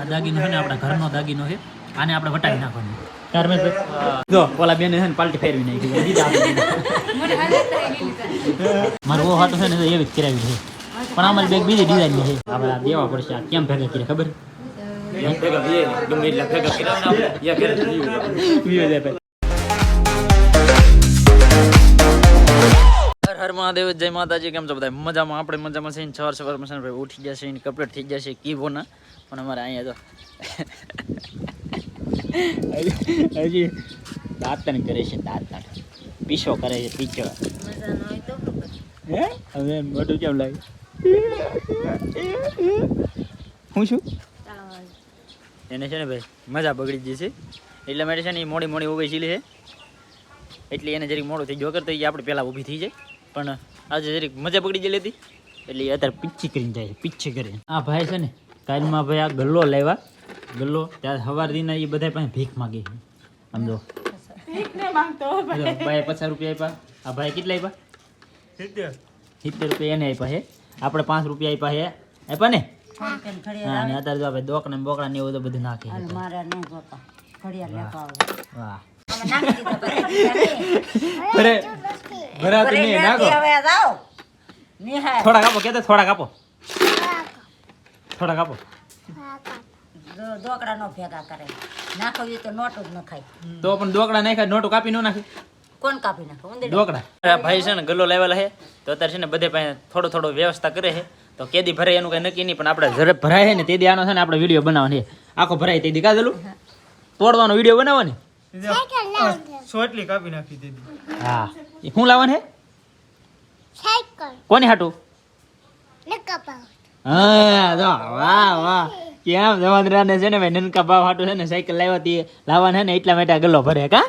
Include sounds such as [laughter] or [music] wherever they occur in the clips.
આ દાગીનો છે ને આપણા ઘરનો દાગીનો છે. આને આપણે વટાવી નાખવાનો. તાર મેં જો ઓલા બેને છે ને પાલટી ફેરવી નાખી દીધા. મારું ઓ હાથ છે ને એવી જ કરાવી છે. પણ અમારી બેગ બીજી ડિઝાઇન છે. આપણે આ દેવા પડશે આ કેમ ભેગા કરી ખબર? ભેગા ભેગા ગમે એટલા ભેગા કર્યા હર મહાદેવ, જય માતાજી, કેમ છો બધા? મજામાં? આપણે મજામાં છે સવાર સવારમાં છે ભાઈ ઉઠી જશે ને કપડેટ થઈ જશે કીબોના. પણ અમારે અહીંયા તો હજી- દાંતણ કરે છે, દાંતણ. પીસો કરે છે, પીછો. હે? હવે મોટું કેમ લાગે? હું છું? એને છે ને ભાઈ મજા બગડી જશે એટલે માટે છે ને એ મોડી મોડી ઊભી ચીલી છે. એટલે એને જરીક મોડું થઈ ગયો. કરતો એ આપણે પહેલાં ઊભી થઈ જાય. પણ આજે જરીક મજા પકડી ગયેલી હતી. એટલે અત્યારે પીછી કરીને જાય છે પીછી કરીને. આ ભાઈ છે ને કાલમાં ભાઈ આ ગલ્લો લેવા ગલ્લો ત્યારે સવાર દીના એ બધા પાસે ભીખ માગી છે. સમજો ભાઈ. પચાસ રૂપિયા આપ્યા. આ ભાઈ કેટલા આપ્યા? સિત્તેર. રૂપિયા એને આપ્યા હે આપણે પાંચ રૂપિયા આપ્યા હે આપ્યા ને? હા ને અત્યારે જો આપણે દોકડા ને બોકડા ને એવું તો બધું નાખી વાહ. [laughs] આમાં તો નહીં નાખો. હવે જાઓ. નિહાળ. થોડા કાપો કેતા થોડા કાપો. થોડા કાપો. દોકડા નો ભેગા કરે. નાખો એ તો નોટ જ ન ખાય. તો પણ દોકડા નાખ્યા નોટો કાપી ન નાખી. કોણ કાપી નાખો? ઢોકળા ભાઈ છે ને ગલ્લો લાવેલા છે તો અત્યારે છે ને બધે પાસે થોડો થોડો વ્યવસ્થા કરે છે. તો કેદી ભરાય એનું કઈ નક્કી નહીં પણ આપણે ઝડપ ભરાય છે ને તેદી આનો છે ને આપણે વીડિયો બનાવવાનો છે. આખો ભરાય તેદી. કાધેલું તોડવાનો વીડિયો બનાવવાનો સોટલી કાપી નાખી દીધી. હા. એ શું લાવવાનું હે સાયકલ. કોની હાટું? હા જો. વાહ વાહ. કેમ જવાદરાને છે ને ભાઈ નનકા ભાવ હાટું છે ને સાયકલ લાવ્યા તી. લાવવાના છે ને એટલા માટે આ ગલ્લો ભરે કા?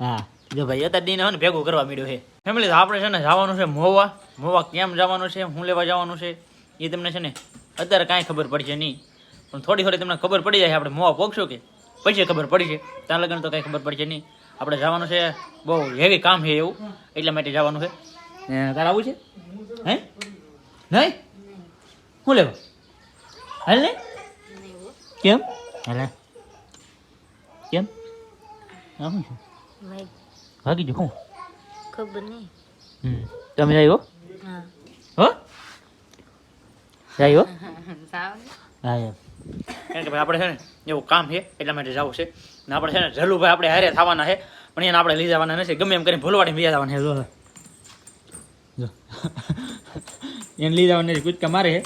હા. જો ભાઈ અત્યારે દીને છે ને ભેગું કરવા મળ્યું છે. ફેમિલી આપણે છે ને જવાનું છે મોવા. મોવા કેમ જવાનું છે? હું લેવા જવાનું છે? એ તમને છે ને અત્યારે કાંઈ ખબર પડશે નહીં. પણ થોડી થોડી તમને ખબર પડી જાય આપણે મોવા પોગશો કે? પછી ખબર પડી છે. ત્યાં લગન તો કંઈ ખબર પડશે નહીં. આપણે જવાનું છે બહુ હેવી કામ છે એવું. એટલા માટે જવાનું છે. તારે આવું છે? હે? નહીં? શું લેવા? હાલ ને? કેમ? હાલે કેમ? આ છે? ભાગી જો શું ખબર નહીં. તમે જાય હો? હા. હો? જાય હો? [laughs] હા એમ. કારણ કે ભાઈ આપણે છે ને એવું કામ છે, એટલા માટે જવું છે. ને આપણે છે ને જલુભાઈ આપણે હારે થવાના છે, પણ એને આપણે લઈ જવાના નથી. ગમે એમ કરીને ભૂલવાડી લઈ જવાના છે, જો. એને લઈ જવાના નથી, કૂદકા મારે છે.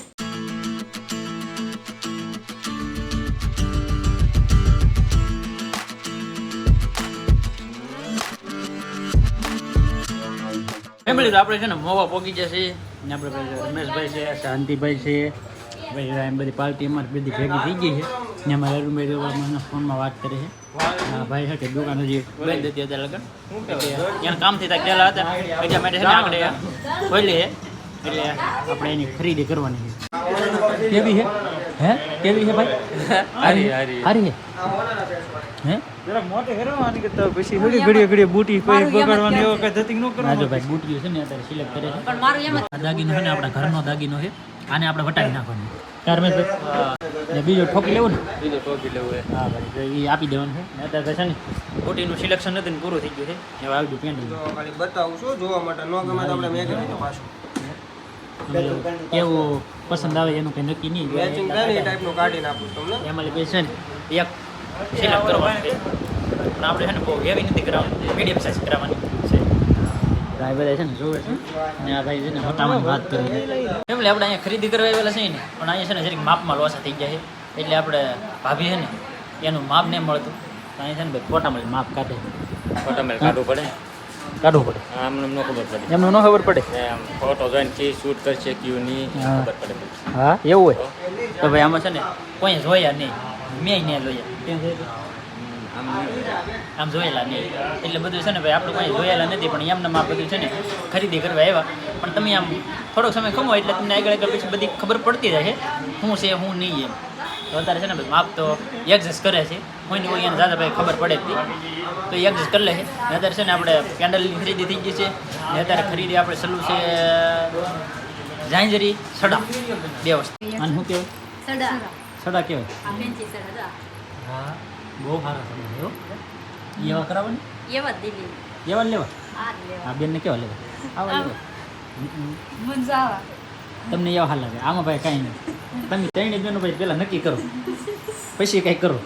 આપણે છે ને મોવા પોગી જશે. ને આપણે રમેશભાઈ છે, શાંતિભાઈ છે. ભાઈ એમ બધી પાર્ટી અમારી બધી ભેગી થઈ ગઈ છે. ને અમારે અરુણભાઈ મને ફોનમાં વાત કરે છે. હા ભાઈ છે કે દુકાન હજી બંધ હતી અત્યારે લગન. એના કામથી ત્યાં ગયેલા હતા. એટલા માટે આપણે ખોલી છે એટલે આપણે એની ખરીદી કરવાની છે. કેવી છે? હે? કેવી છે ભાઈ? હારી હારી. હારી હે? મોટે કરવાની કે તો પછી થોડી ઘડીએ ઘડીએ બૂટી કોઈ બગાડવાની એવો કઈ ધતિંગ ન કરવાનું. ભાઈ બુટીઓ છે ને અત્યારે સિલેક્ટ કરે છે. પણ મારું એમ દાગીનો છે ને આપણા ઘરનો દાગીનો છે. આને આપણે વટાવી નાખવાનું. ને બીજો ઠોકી લેવું ને? બીજું ઠોકી લેવું. હા. ભાઈ એ આપી દેવાનું છે. ને અત્યારે તો છે ને કોટીનું સિલેક્શન નથી ને પૂરું થઈ ગયું છે. હવે આવી ગયું પેન્ટ ખાલી બતાવું છું જોવા માટે ન ગમે તો આપણે મેં કરી પાછું. કેવું પસંદ આવે એનું કંઈ નક્કી નહીં. મેચિંગ ટાઈપનું કાઢીને આપું તમને. એમાં બે છે ને એક સિલેક્ટ કરવાનું છે પણ આપણે છે ને બહુ હેવી નથી કરાવવાની મીડિયમ સાઇઝ કરાવવાની. ભાઈ બધા છે ને જોવે છે. ને આ ભાઈ છે ને હટાવવાની વાત કરી એમ આપણે અહીંયા ખરીદી કરવા આવેલા છે ને પણ અહીંયા છે ને જરીક માપમાં લોસા થઈ જાય છે. એટલે આપણે ભાભી છે ને એનું માપ નહીં મળતું. તો અહીંયા છે ને ભાઈ ફોટામાં માપ કાઢે. ફોટા મેલ કાઢવું પડે. કાઢવું પડે. આમને ન ખબર પડે. એમને ન ખબર પડે? ફોટો જોઈને કે શૂટ કરશે કયું નહીં ખબર પડે હા એવું હોય? તો ભાઈ આમાં છે ને કોઈ જોયા નહીં. મેં નહીં જોયા. આમ જોયેલા નહીં. એટલે બધું છે ને ભાઈ આપણે કોઈ જોયેલા નથી પણ એમને આ બધું છે ને ખરીદી કરવા આવ્યા. પણ તમે આમ થોડોક સમય ખમો એટલે તમને આગળ આગળ પછી બધી ખબર પડતી રહે શું છે હું નહીં એમ. તો અત્યારે છે ને ભાઈ માપ તો એડજસ્ટ કરે છે. કોઈને કોઈ એને દાદા ભાઈ ખબર પડે જ નહીં. તો એડજસ્ટ કરી લે છે. ને અત્યારે છે ને આપણે કેન્ડલની ખરીદી થઈ ગઈ છે. ને અત્યારે ખરીદી આપણે સલું છે ઝાંઝરી સડા. બે વસ્તુ. અને શું કહેવાય? સડા. સડા હતા હા. બહુ સારા સડા હો એવા? કરાવો ને. એવા દિલ્હી એવા લેવા? લેવા. બેનને કેવા લેવા આવા લેવા. તમને એવા હાલ લાગે. આમાં ભાઈ કાંઈ નહીં. તમે ત્રણે બેનો ભાઈ પહેલાં નક્કી કરો. પછી કાંઈ કરો.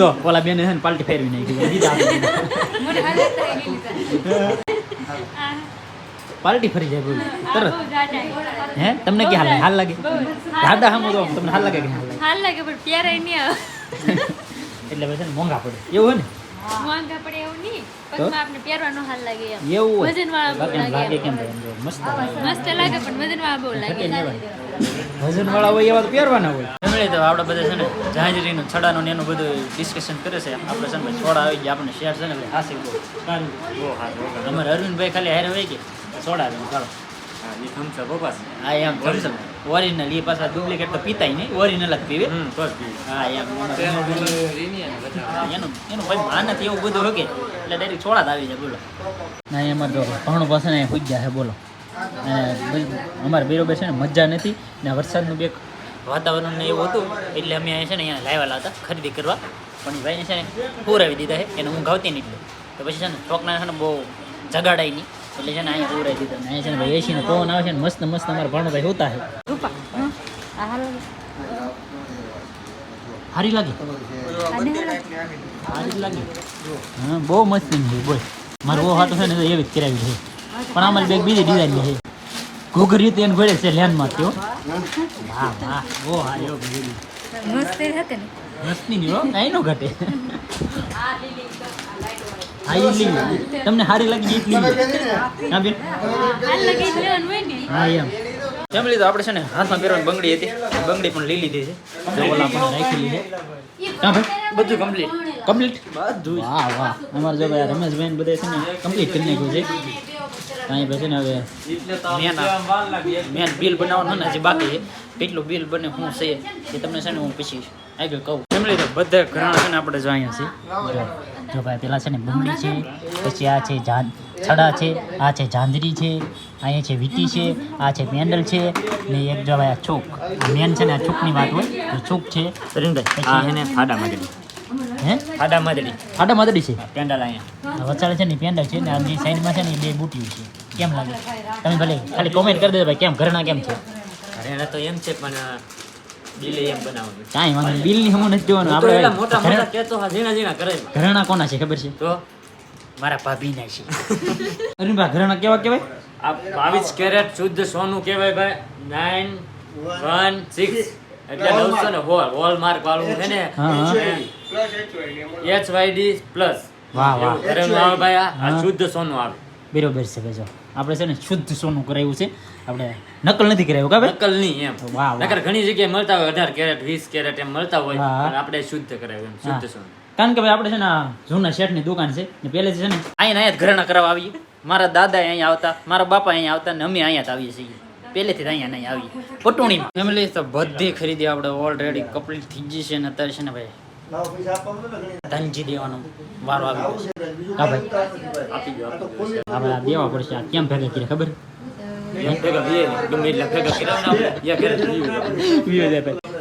જો ઓલા બેને છે ને પાલટી ફેરવી નાખી. દીધા [laughs] પાલટી ફરી જાય બોલ. તરત. હે? તમને કે હાલ લાગે? હાલ લાગે? દાદા હમ તો તમને હાલ લાગે કે હાલ લાગે? હાલ લાગે પણ પ્યારાય નહીં આવે. એટલે પછી મોંઘા પડે. એવું હોય મોંઘા પડે એવું નહીં પગમાં આપણે પહેરવાનો હાલ લાગે એમ. ને એવું હોય. વજનવાળા બહુ લાગે લાગે કેમ ભાઈ? એમ જો મસ્ત મસ્ત લાગે પણ વજનવાળા બહુ લાગે. ઘટે નહીં ભાઈ. વજન વાળા હોય એવા તો પહેરવાના હોય. ફેમિલી તો આપણે બધા છે ને જહાંગીરીનું છડાનું ને એનું બધું ડિસ્કશન કરે છે. આપણે છે ને છોડા આવી ગયા આપણને શેર છે ને એટલે હાસી બહુ સારું. બહુ સારું અમારે અરવિંદભાઈ ખાલી હારે હોય કે છોડા ચાલો. એ થમ્સ અપ બસ હા એમ જમશે ઓરિજિનલ એ પાછા ડુપ્લિકેટ તો પીતાય નહીં. ઓરિજિનલ જ પીવે. હમ બસ પીવું. હા એમ એનું એનું ભાઈ માન નથી એવું બધું રોકે. એટલે ડાયરેક્ટ છોડા જ આવી જાય બોલો. ના એમાં તો ભણું પાસે ને પૂજ ગયા છે બોલો. અમારે બરોબર છે ને મજા નથી ને વરસાદનું બે વાતાવરણ ને એવું હતું એટલે અમે અહીંયા છે ને અહીંયા લાવેલા હતા ખરીદી કરવા. પણ ભાઈને છે ને પૂરાવી દીધા છે એને ઊંઘ આવતી નહીં. એટલે તો પછી છે ને ચોકના છે ને બહુ જગાડાય નહીં. એટલે છે ને અહીંયા પૂરાવી દીધો ને અહીંયા છે ને ભાઈ એસીનો પવન આવે છે ને મસ્ત મસ્ત અમારા ભણુભાઈ હોતા છે. રૂપા હં? આ હાલ. લાગે? સારી લાગે. હા બહુ મસ્ત છે બોલ. મારે બહુ હાટો છે ને એવી જ કરાવી છે. પણ આમાં બેગ બીજી ડિઝાઇન છે. ઘૂઘરી તો એને ઘોડે છે લેનમાં તેઓ વાહ વાહ બહુ હારી મસ્ત હતી ને. મસ્તી નહીં હો કાંઈ નો ઘટે હા ઈ લીધી તમને સારી લાગી ઈ જ લીધી હા બેન હાલ લાગે ઈ જ લેવાનું હોય ને હા એમ ફેમિલી તો આપણે છે ને હાથમાં પહેરવાની બંગડી હતી બંગડી પણ લઈ લીધી છે જો ઓલા પણ રાખેલી છે હા ભાઈ બધું કમ્પ્લીટ કમ્પ્લીટ બધું વાહ વાહ અમારે જો ભાઈ આ રમેશભાઈ ને બધા છે ને કમ્પ્લીટ કરી નાખ્યું છે કાંઈ પછી ને હવે મેન મેન બિલ બનાવવાનું ને હજી બાકી છે કેટલું બિલ બને શું છે એ તમને છે ને હું પછી આગળ કહું ફેમિલી તો બધા ઘણા છે ને આપણે જો અહીંયા છે જો ભાઈ પેલા છે ને બંગડી છે પછી આ છે જાન છડા છે આ છે ઝાંઝરી છે અહીંયા છે વીટી છે આ છે પેન્ડલ છે ને એક જો ભાઈ આ ચોક આ મેન છે ને આ ચોકની વાત હોય તો ચોક છે. સરીનભાઈ એને હે? ખાડા માદડી આડા માદડી છે? પેન્ડલ અહીંયા. વચાળે છે ને પેન્ડલ છે ને આ જે સાઈડમાં છે ને બે બુટીઓ છે. કેમ લાગે? તમે ભલે ખાલી કોમેન્ટ કરી દેજો ભાઈ કેમ ઘરના કેમ છે? તો એમ છે પણ કાંઈ વાંધો બિલની હમું નથી જોવાનું. આપણે મોટા મોટા કેતો હા ઝીણા ઝીણા કરે ઘરેણા કોના છે ખબર છે? તો? મારા ભાભીના છે. [laughs] અરુણભાઈ ઘરેણા કેવા કહેવાય? આ બાવીસ કેરેટ શુદ્ધ સોનું કહેવાય ભાઈ. નાઇન વન સિક્સ એટલે નવસો ને હોલ હોલ માર્ક વાળું છે ને? એચ વાય વાયડી પ્લસ વાહ વાહ. ઘરેણું આવે ભાઈ આ- આ શુદ્ધ સોનું આવે. બરોબર છે ભાઈ જો. આપણે છે ને શુદ્ધ સોનું કરાવ્યું છે. આપણે નકલ નથી કરાવ્યું કા ભાઈ? નકલ નહીં એમ. વાહ. નકર ઘણી જગ્યાએ મળતા હોય અઢાર કેરેટ વીસ કેરેટ એમ મળતા હોય. આપણે શુદ્ધ કરાવ્યું એમ શુદ્ધ સોનું. કારણ કે ભાઈ આપણે છે ને જૂના શેઠની દુકાન છે ને પહેલેથી છે ને અહીંયા અહીંયા ઘરેણા કરવા આવીએ. મારા દાદા અહીંયા આવતા મારા બાપા અહીંયા આવતા ને અમે અહીંયા જ આવીએ છીએ. પહેલેથી જ અહીંયા નહીં આવી પટોણી ફેમિલી તો બધી ખરીદી આપણે ઓલરેડી કમ્પ્લીટ થઈ ગઈ છે ને અત્યારે છે ને ભાઈ ધનજી દેવાનો વારો આવી ગયો. હા ભાઈ. આપી દો આપી દો આ દેવા પડશે. આ કેમ ભેગા કર્યા ખબર? ને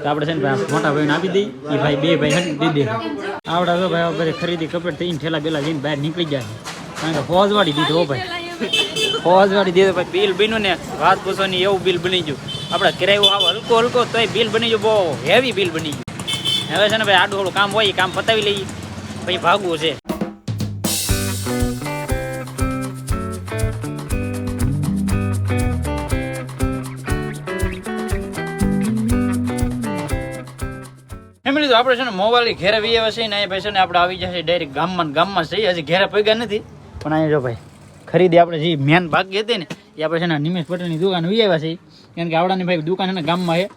આપણે, છે ને મોટા ભાઈને આપી દઈ એ ભાઈ બે ભાઈ દઈ દે આવડા તો ભાઈ ખરીદી કપડ થઈને ઠેલા પેલા જઈને બહાર નીકળી ગયા કારણ કે ફોજ વાળી દીધો ભાઈ. ફોજ વાળી દીધો ભાઈ. બિલ બન્યું ને વાત પૂછવાની એવું બિલ બની ગયું. આપણે કિરાયું આવો હલકો હલકો તોય બિલ બની ગયું. બહુ હેવી બિલ બની ગયું. હવે છે ને ભાઈ આડું થોડું કામ હોય કામ પતાવી લઈએ. પછી ભાગવું છે. ફેમિલી તો આપણે છે ને મોબાઈલ ઘેરે વી આવ્યા છે ને અહીંયા ભાઈ છે ને આપણે આવી જશે ડાયરેક્ટ ગામમાં ગામમાં જઈએ હજી ઘેરે પગ્યા નથી. પણ અહીંયા જો ભાઈ, ખરીદી આપણે જે મેન ભાગ હતી ને, એ આપણે છે ને નિમેશ પટેલની દુકાન વી આવ્યા છે. કારણ કે આવડાની ભાઈ દુકાન છે ને ગામમાં છે.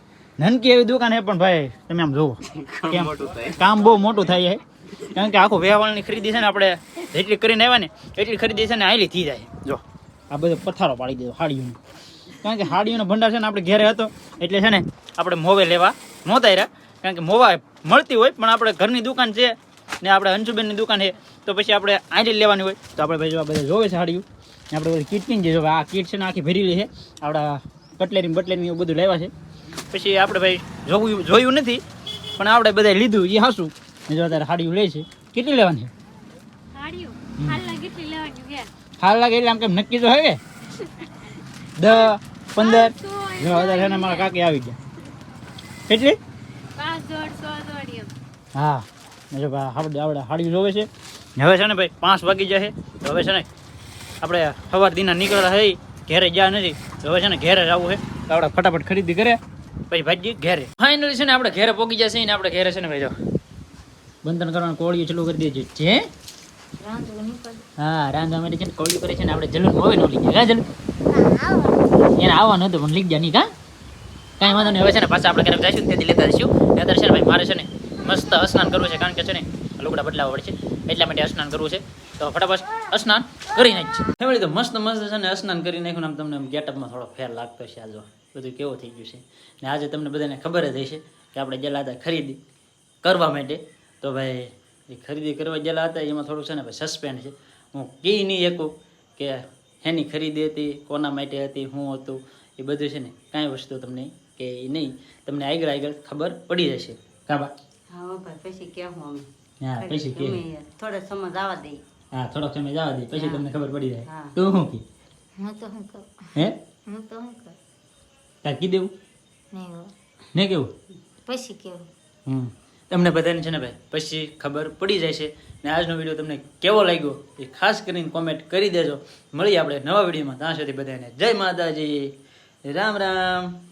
નનકી એવી દુકાન હે પણ ભાઈ તમે આમ જુઓ. [laughs] કેમ બહુ મોટું થાય છે કારણ કે આખું વેવાળની ખરીદી છે ને આપણે જેટલી કરીને આવ્યા ને એટલી ખરીદી છે ને આયલી થઈ જાય. જો. આ બધો પથારો પાડી દીધો હાડીઓનો. કારણ કે હાડીઓનો ભંડાર છે ને આપણે ઘેરે હતો એટલે છે ને આપણે મોવે લેવા નહોતા રહ્યા કારણ કે મોવા મળતી હોય પણ આપણે ઘરની દુકાન છે ને આપણે અંશુબેનની દુકાન છે તો પછી આપણે આઈડી લેવાની હોય. તો આપણે ભાઈ આ બધા જોવે છે હાડીઓ. ને આપણે બધી કીટ કિન જે જો આ કીટ છે ને આખી ભરેલી છે. આપણા કટલેરી બટલેરી એવું બધું લેવા છે. પછી આપણે ભાઈ જોવું જોયું નથી પણ આપણે બધા લીધું એ હાસું. જો અત્યારે હાડીઓ લે છે. કેટલી લેવાની? છે હાલ છે? લાગે એટલે આમ કેમ નક્કી તો હવે [laughs] દસ પંદર. જો અત્યારે છે ને મારા કાકી આવી ગયા. કેટલી? હા. જો આપણે આપણે હાડી જોવે છે. હવે છે ને ભાઈ પાંચ વાગી જશે. તો હવે છે ને આપણે સવાર દીના નીકળેલા હઈ ઘેરે ગયા નથી. તો હવે છે ને ઘેરે જ આવવું છે તો આપણે ફટાફટ ખરીદી કરે પછી ભાજી ઘેરે. ફાઇનલી છે ને આપણે ઘેરે પોગી જશે ને આપણે ઘેરે છે ને ભાઈ જો. બંધન કરવાનું કોળીઓ ચાલુ કરી દેજો. છે હા, રાંધવા માટે છે ને કોળીઓ કરે છે ને આપણે જલૂન હોય ન લઈ જાય જલૂન એને આવવાનું હતું પણ લઈ જાય કા કાંઈ વાંધો નહીં, હવે છે ને પાછા આપણે ઘરે જઈશું તેથી લેતા જઈશું અત્યારે છે ભાઈ મારે છે ને મસ્ત સ્નાન કરવું છે, કારણ કે છે ને લુગડા બદલાવવા પડશે એટલા માટે સ્નાન કરવું છે. તો ફટાફટ સ્નાન કરી નાખ છે ફેમિલી, તો મસ્ત મસ્ત છે ને સ્નાન કરી નાખ્યું આમ તમને ગેટઅપમાં થોડો ફેર લાગતો છે આ જો. બધું કેવું થઈ ગયું છે? ને આજે તમને બધાને ખબર જ હશે કે આપણે ગયેલા હતા ખરીદી કરવા માટે. તો ભાઈ એ ખરીદી કરવા ગયેલા હતા એમાં થોડુંક છે ને ભાઈ સસ્પેન્ડ છે. હું કહી નહીં શકું કે એની ખરીદી હતી કોના માટે હતી હું હતું એ બધું છે ને કાંઈ વસ્તુ તમને કે નહીં. તમને આગળ આગળ ખબર પડી જશે. કાબા હા પછી કેવું અમે હા પછી કે થોડો સમજ આવવા દે. હા થોડોક સમય જવા દે પછી તમને ખબર પડી જાય. તું શું કે? હું તો કરું હે? હું તો શું કરું તાર કી દેવું? નહીં કેવું? પછી કેવું? હમ. તમને બધાને છે ને ભાઈ પછી ખબર પડી જાય છે. ને આજનો વીડિયો તમને કેવો લાગ્યો એ ખાસ કરીને કોમેન્ટ કરી દેજો. મળીએ આપણે નવા વિડીયોમાં ત્યાં સુધી બધાને જય માતાજી. રામ રામ.